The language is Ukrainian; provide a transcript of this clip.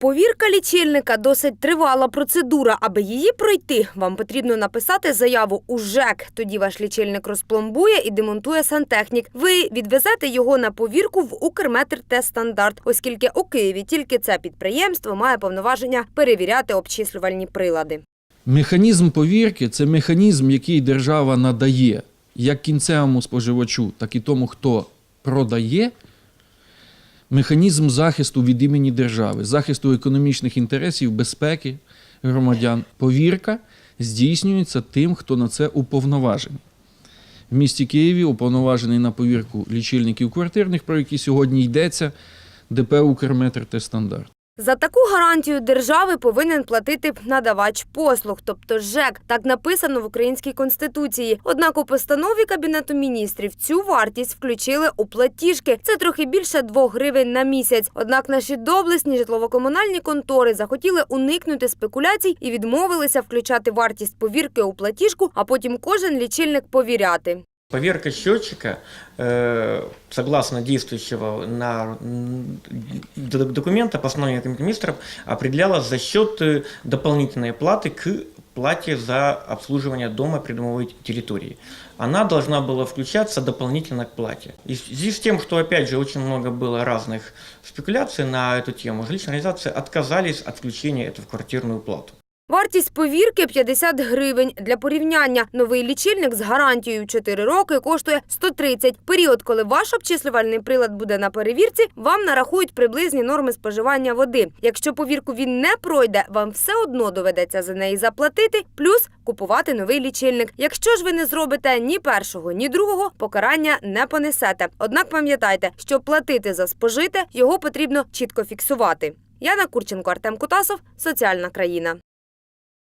Повірка лічильника досить тривала процедура. Аби її пройти, вам потрібно написати заяву у ЖЕК. Тоді ваш лічильник розпломбує і демонтує сантехнік. Ви відвезете його на повірку в Укрметр Стандарт, оскільки у Києві тільки це підприємство має повноваження перевіряти обчислювальні прилади. Механізм повірки це механізм, який держава надає як кінцевому споживачу, так і тому, хто продає. Механізм захисту від імені держави, захисту економічних інтересів, безпеки громадян. Повірка здійснюється тим, хто на це уповноважений. В місті Києві уповноважений на повірку лічильників квартирних, про які сьогодні йдеться, ДП Укрметр та стандарт. За таку гарантію держави повинен платити надавач послуг, тобто ЖЕК. Так написано в українській конституції. Однак у постанові кабінету міністрів цю вартість включили у платіжки. Це трохи більше 2 гривень на місяць. Однак наші доблесні житлово-комунальні контори захотіли уникнути спекуляцій і відмовилися включати вартість повірки у платіжку, а потім кожен лічильник повіряти. Поверка счетчика, э, согласно действующего на документа постановления Комитета министров, определялась за счет э, дополнительной платы к плате за обслуживание дома придомовой территории. Она должна была включаться дополнительно к плате. И в связи с тем, что, опять же, очень много было разных спекуляций на эту тему, жилищные организации отказались от включения этого в квартирную плату. Вартість повірки 50 гривень. Для порівняння новий лічильник з гарантією 4 роки коштує 130. Період, коли ваш обчислювальний прилад буде на перевірці, вам нарахують приблизні норми споживання води. Якщо повірку він не пройде, вам все одно доведеться за неї заплатити, плюс купувати новий лічильник. Якщо ж ви не зробите ні першого, ні другого, покарання не понесете. Однак пам'ятайте, щоб платити за спожите, його потрібно чітко фіксувати. Яна Курченко, Артем Кутасов, соціальна країна.